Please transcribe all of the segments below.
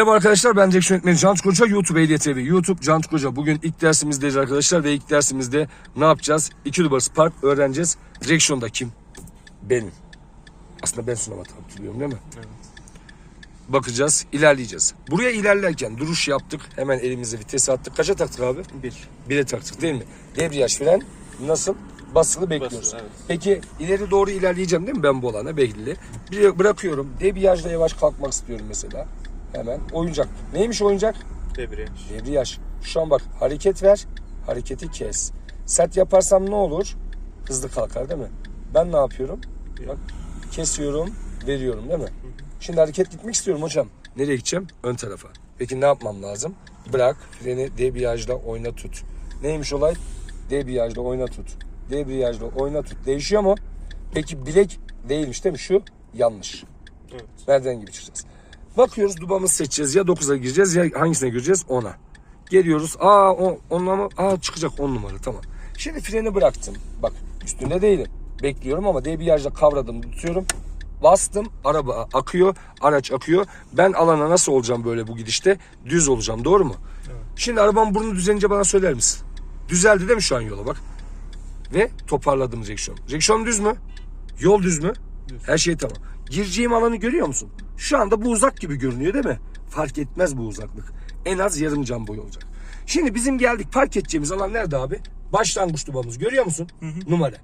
Merhaba arkadaşlar ben direksiyon yönetmeni Can Koca YouTube Ehliyet TV. YouTube Can Koca. Bugün ilk dersimizdeyiz arkadaşlar ve ilk dersimizde ne yapacağız? İki numarası park öğreneceğiz. Direksiyonda kim? Benim. Aslında ben sunama hatırlıyorum değil mi? Bakacağız, ilerleyeceğiz. Buraya ilerlerken duruş yaptık. Hemen elimize vites attık. Kaça taktık abi? Bir. Bire taktık değil mi? Debriyaj fren nasıl? Basılı bekliyoruz. Basılı, evet. Peki ileri doğru ilerleyeceğim değil mi ben bu alana belli. Bir bırakıyorum. Debriyajla yavaş kalkmak istiyorum mesela. Hemen oyuncak. Neymiş oyuncak? Debriyaj. Debriyaj. Şu an bak hareket ver. Hareketi kes. Sert yaparsam ne olur? Hızlı kalkar değil mi? Ben ne yapıyorum? Bak kesiyorum, veriyorum değil mi? Şimdi hareket gitmek istiyorum hocam. Nereye gideceğim? Ön tarafa. Peki ne yapmam lazım? Bırak freni debriyajla oyna tut. Neymiş olay? Debriyajla oyna tut. Debriyajla oyna tut. Değişiyor mu? Peki bilek değilmiş değil mi? Şu yanlış. Evet. Merdiven gibi çıkacağız. Bakıyoruz dubamızı seçeceğiz. Ya 9'a gireceğiz ya hangisine gireceğiz? 10'a. Geliyoruz. Aa o, onunla mı? Aa çıkacak 10 numara tamam. Şimdi freni bıraktım. Bak üstünde değilim. Bekliyorum ama debriyajla kavradım tutuyorum. Bastım araba akıyor araç akıyor. Ben alana nasıl olacağım böyle bu gidişte? Düz olacağım doğru mu? Şimdi arabanın burnu düzelince bana söyler misin? Düzeldi değil mi şu an yola bak. Ve toparladım direksiyon. Direksiyon düz mü? Yol düz mü? Her şey tamam. Gireceğim alanı görüyor musun? Şu anda bu uzak gibi görünüyor değil mi? Fark etmez bu uzaklık. En az yarım cam boyu olacak. Şimdi bizim geldik park edeceğimiz alan nerede abi? Başlangıç dubamız görüyor musun? Numara.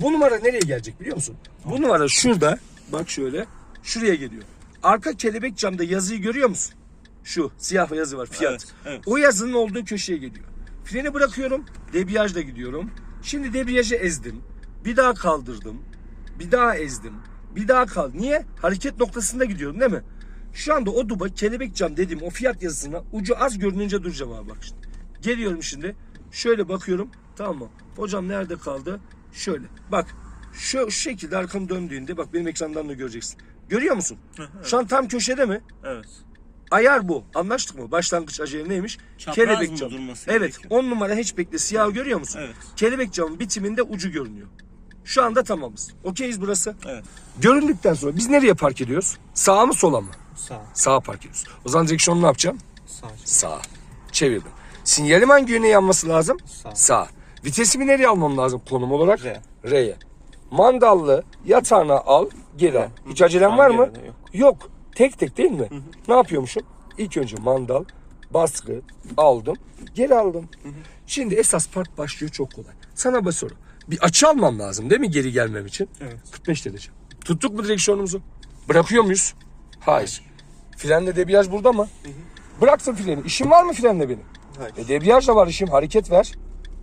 Bu numara nereye gelecek biliyor musun? Bu numara şurada. Bak şöyle. Şuraya geliyor. Arka kelebek camda yazıyı görüyor musun? Şu siyah yazı var fiyat. Evet, evet. O yazının olduğu köşeye geliyor. Freni bırakıyorum. Debriyajla gidiyorum. Şimdi debriyajı ezdim. Bir daha kaldırdım. Bir daha ezdim. Bir daha kal. Niye? Hareket noktasında gidiyorum değil mi? Şu anda o duba kelebek cam dediğim o fiyat yazısına ucu az görününce duracağım abi bak şimdi. Geliyorum şimdi. Şöyle bakıyorum. Tamam mı? Hocam nerede kaldı? Şöyle. Bak. Şu, şu şekilde arkamı döndüğünde bak benim ekrandan da göreceksin. Görüyor musun? Şu an tam köşede mi? Evet. Ayar bu. Anlaştık mı? Başlangıç ayarı neymiş? Çapraz mı durması Evet. gerekiyor? 10 numara hatchback'te siyah görüyor musun? Evet. Kelebek camın bitiminde ucu görünüyor. Şu anda tamamız. Okeyiz burası. Evet. Göründükten sonra biz nereye park ediyoruz? Sağa mı sola mı? Sağ. Sağa park ediyoruz. O zaman direksiyonu ne yapacağım? Sağ. Sağa. Çevirdim. Sinyalim hangi yöne yanması lazım? Sağ. Sağ. Vitesimi nereye almam lazım konum olarak? R. R'ye. Mandallı yatağına al geri al. Hiç acelen var mı? yok. Yok. Tek tek değil mi? Ne yapıyormuşum? İlk önce mandal, baskı aldım, geri aldım. Şimdi esas park başlıyor çok kolay. Sana bir soru. Bir açı almam lazım değil mi geri gelmem için? Evet. 45 derece. Tuttuk mu direksiyonumuzu? Bırakıyor muyuz? Hayır. Frenle debriyaj burada mı? Bıraktım freni. İşim var mı frenle benim? Hayır. E debriyajla var işim. Hareket ver.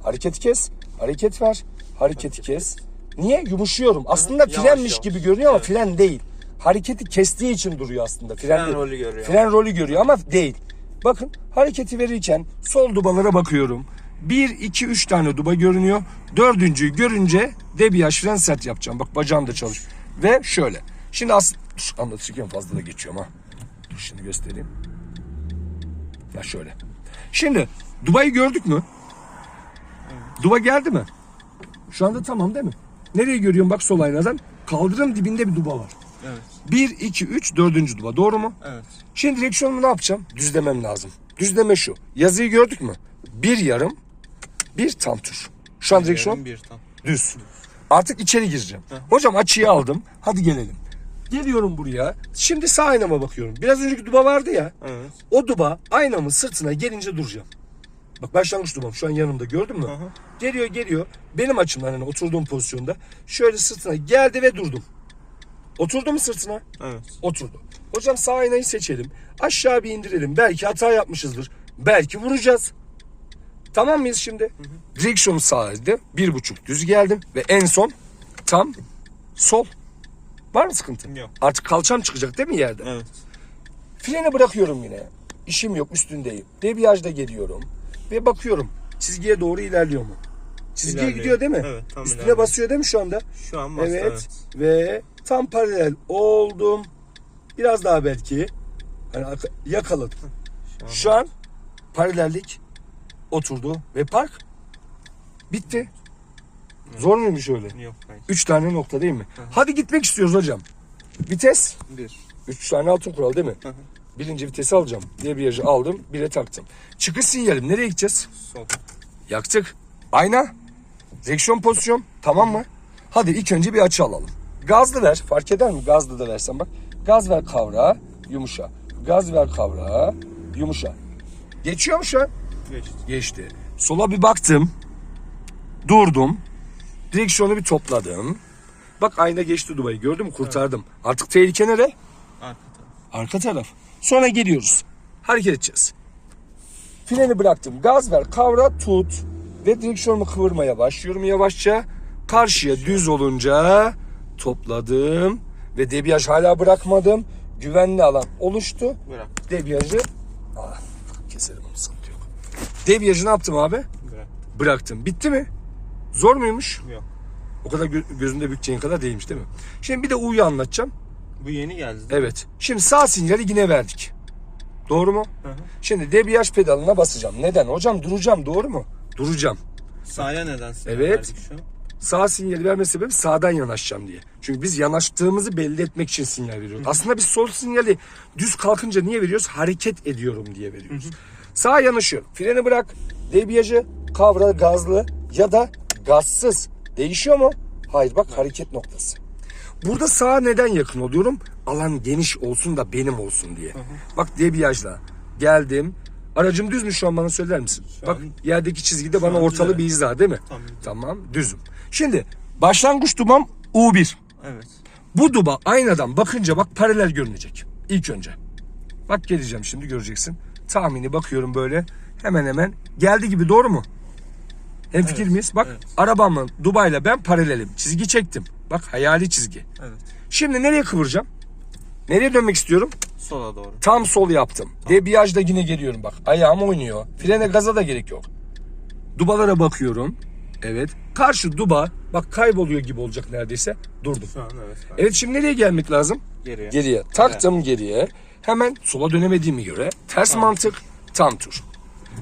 Hareketi kes. Hareket ver. Hareketi kes. Niye? Yumuşuyorum. Aslında Yavaş frenmiş yavaş. gibi görünüyor ama Evet. fren değil. Hareketi kestiği için duruyor aslında. Fren, Fren değil. rolü görüyor. Fren rolü görüyor ama değil. Bakın hareketi verirken sol dubalara bakıyorum. 1, 2, 3 tane duba görünüyor. Dördüncüyü görünce debriyaj fren sert yapacağım. Bak bacağım da çalış. Ve şöyle. Şimdi aslında anlatırken fazla da geçiyorum ha. Dur şimdi göstereyim. Ya şöyle. Şimdi Dubai'yi gördük mü? Duba geldi mi? Şu anda tamam değil mi? Nereye görüyorum bak sol aynadan? Kaldırım dibinde bir duba var. Evet. 1, 2, 3, dördüncü duba. Doğru mu? Evet. Şimdi direksiyonumu ne yapacağım? Düzlemem lazım. Düzleme şu. Yazıyı gördük mü? Bir yarım, bir tam tur. Şu an direksiyon bir tam. düz. Artık içeri gireceğim. Hocam açıyı aldım. Hadi gelelim. Geliyorum buraya. Şimdi sağ aynama bakıyorum. Biraz önceki duba vardı ya. Evet. O duba aynamın sırtına gelince duracağım. Bak başlangıç dubam şu an yanımda gördün mü? Hı hı. Geliyor geliyor. Benim açımdan hani oturduğum pozisyonda şöyle sırtına geldi ve durdum. Oturdu mu sırtına? Evet. Oturdu. Hocam sağ aynayı seçelim. Aşağı bir indirelim. Belki hata yapmışızdır. Belki vuracağız. Tamam mıyız şimdi? Direksiyonu sağdı. Bir buçuk düz geldim. Ve en son tam sol. Var mı sıkıntı? Yok. Artık kalçam çıkacak değil mi yerde? Evet. Freni bırakıyorum yine. İşim yok üstündeyim. Debriyajda geliyorum. Ve bakıyorum. Çizgiye doğru ilerliyor mu? Çizgiye İlerliyor. gidiyor değil mi? Evet, tam Üstüne ilerliyor. basıyor değil mi şu anda? Şu an bastı. Evet. Evet. Ve tam paralel oldum. Biraz daha belki. Hani yakaladım. Şu an. Şu an paralellik oturdu ve park bitti. Zor muymuş öyle? Yok hayır. Üç tane nokta değil mi? Hadi gitmek istiyoruz hocam. Vites. Bir. Üç tane altın kural değil mi? Hı hı. Birinci vitesi alacağım. Debriyajı aldım. Bire taktım. Çıkış sinyalim. Nereye gideceğiz? Sol. Yaktık. Ayna. Direksiyon pozisyon. Tamam mı? Hadi ilk önce bir açı alalım. Gazlı ver. Fark eder mi? Gazlı da versen bak. Gaz ver kavra. Yumuşa. Gaz ver kavra. Yumuşa. Geçiyor mu şu an? Geçti. Geçti. Sola bir baktım. Durdum. Direksiyonu bir topladım. Bak ayna geçti Dubai'yi gördün mü? Kurtardım. Artık tehlike nere? Arka taraf. Arka taraf. Sonra geliyoruz. Hareket edeceğiz. Freni bıraktım. Gaz ver, kavra, tut. Ve direksiyonumu kıvırmaya başlıyorum yavaşça. Karşıya düz olunca topladım. Ve debriyaj hala bırakmadım. Güvenli alan oluştu. Bırak. Debriyajı... Aa, keselim Debriyajı ne yaptım abi? Bırak. Bıraktım. Bitti mi? Zor muymuş? Yok. O kadar gö- gözünde bükeceğin kadar değilmiş değil mi? Şimdi bir de U'yu anlatacağım. Bu yeni geldi. Evet. Şimdi sağ sinyali yine verdik. Doğru mu? Hı hı. Şimdi debriyaj pedalına basacağım. Neden? Hocam duracağım doğru mu? Duracağım. Sağa neden sinyal Evet. verdik şu an? Sağ sinyali verme sebebi sağdan yanaşacağım diye. Çünkü biz yanaştığımızı belli etmek için sinyal veriyoruz. Aslında biz sol sinyali düz kalkınca niye veriyoruz? Hareket ediyorum diye veriyoruz. Sağa yanaşıyorum. Freni bırak. Debriyajı kavra gazlı ya da gazsız. Değişiyor mu? Hayır bak hareket noktası. Burada sağa neden yakın oluyorum? Alan geniş olsun da benim olsun diye. Bak debriyajla geldim. Aracım düz mü şu an bana söyler misin? Şu Bak an- yerdeki çizgide bana an ortalı bir hizada değil mi? Tamam. Tamam düzüm. Şimdi başlangıç dubam U1. Evet. Bu duba aynadan bakınca bak paralel görünecek. İlk önce. Bak geleceğim şimdi göreceksin. Tahmini bakıyorum böyle hemen hemen geldi gibi doğru mu? Hem fikir Evet, miyiz? Bak evet. arabamın Dubai'yle ben paralelim. Çizgi çektim. Bak hayali çizgi. Evet. Şimdi nereye kıvıracağım? Nereye dönmek istiyorum? Sola doğru. Tam sol yaptım. Debriyajda yine geliyorum bak. Ayağım oynuyor. Frene gaza da gerek yok. Dubalara bakıyorum. Evet. Karşı duba bak kayboluyor gibi olacak neredeyse. Durdum. Şu an evet. Evet şimdi nereye gelmek lazım? Geriye. Geriye. Taktım geriye. Hemen sola dönemediğime göre ters mantık tam tur.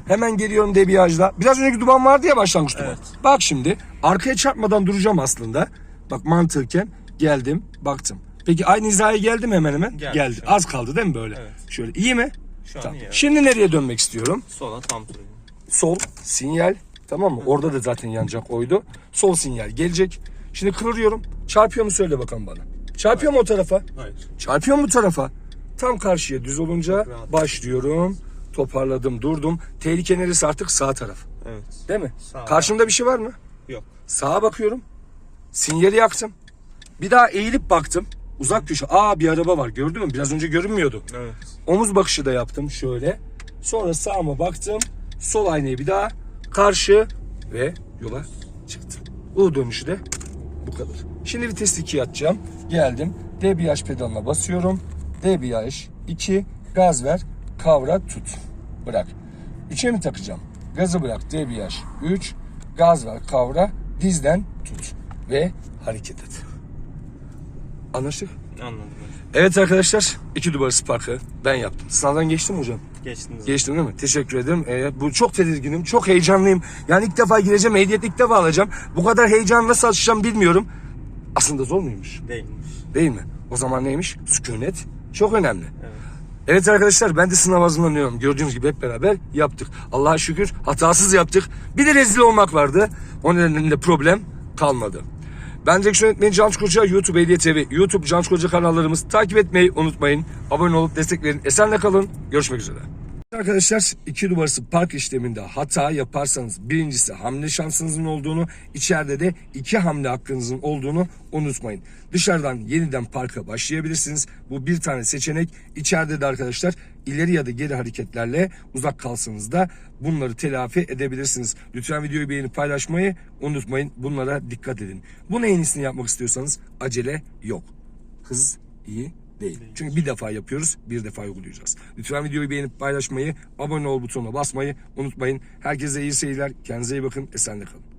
Hemen geliyorum debriyajla. Biraz önceki duman vardı ya başlangıç duman. Evet. Bak şimdi arkaya çarpmadan duracağım aslında. Bak mantıken geldim baktım. Peki aynı hizaya geldim hemen hemen. Geldi Geldi. an. Az kaldı değil mi böyle? Evet. Şöyle iyi mi? Şu an Tamam. iyi. evet. Şimdi nereye dönmek istiyorum? Sola tam tur. Sol sinyal tamam mı? Orada da zaten yanacak oydu. Sol sinyal gelecek. Şimdi kıvırıyorum. Çarpıyor mu söyle bakalım bana. Çarpıyor mu o tarafa? Hayır. Çarpıyor mu bu tarafa? Tam karşıya düz olunca başlıyorum. Toparladım, durdum. Tehlike neresi artık sağ taraf. Evet. Değil mi? Sağ. Karşımda bir şey var mı? Yok. Sağa bakıyorum. Sinyali yaktım. Bir daha eğilip baktım. Uzak köşe. Aa bir araba var. Gördün mü? Biraz önce görünmüyordu. Evet. Omuz bakışı da yaptım şöyle. Sonra sağıma baktım. Sol aynayı bir daha karşı ve yola çıktım. U dönüşü de bu kadar. Şimdi vites 2'ye atacağım. Geldim. Debriyaj pedalına basıyorum. Debriyaj 2. Gaz ver. Kavra tut. Bırak. 3'e mi takacağım? Gazı bırak. Debriyaj 3. Gaz ver. Kavra. Dizden tut. Ve hareket et. Anlaştık? Anladım. evet. Arkadaşlar, iki Dubai Spark'ı ben yaptım. Sınavdan geçtim mi hocam? Geçtiniz. Geçtim değil mi? Teşekkür ederim. Ee, bu çok tedirginim, çok heyecanlıyım. Yani ilk defa gireceğim, ehliyet ilk defa alacağım. Bu kadar heyecan nasıl açacağım bilmiyorum. Aslında zor muymuş? Değilmiş. Değil mi? O zaman neymiş? Sükunet çok önemli. Evet. Evet arkadaşlar ben de sınav hazırlanıyorum. Gördüğünüz gibi hep beraber yaptık. Allah'a şükür hatasız yaptık. Bir de rezil olmak vardı. O nedenle problem kalmadı. Ben direksiyon yönetmeni Can Koca, YouTube Hediye TV, YouTube Can Koca kanallarımız takip etmeyi unutmayın. Abone olup destek verin. Esenle kalın. Görüşmek üzere. Arkadaşlar iki numarası park işleminde hata yaparsanız birincisi hamle şansınızın olduğunu içeride de iki hamle hakkınızın olduğunu unutmayın. Dışarıdan yeniden parka başlayabilirsiniz. Bu bir tane seçenek. İçeride de arkadaşlar ileri ya da geri hareketlerle uzak kalsanız da bunları telafi edebilirsiniz. Lütfen videoyu beğenip paylaşmayı unutmayın. Bunlara dikkat edin. Bunu en iyisini yapmak istiyorsanız acele yok. Hız iyi değil. Çünkü bir defa yapıyoruz, bir defa uygulayacağız. Lütfen videoyu beğenip paylaşmayı, abone ol butonuna basmayı unutmayın. Herkese iyi seyirler, kendinize iyi bakın, esenle kalın.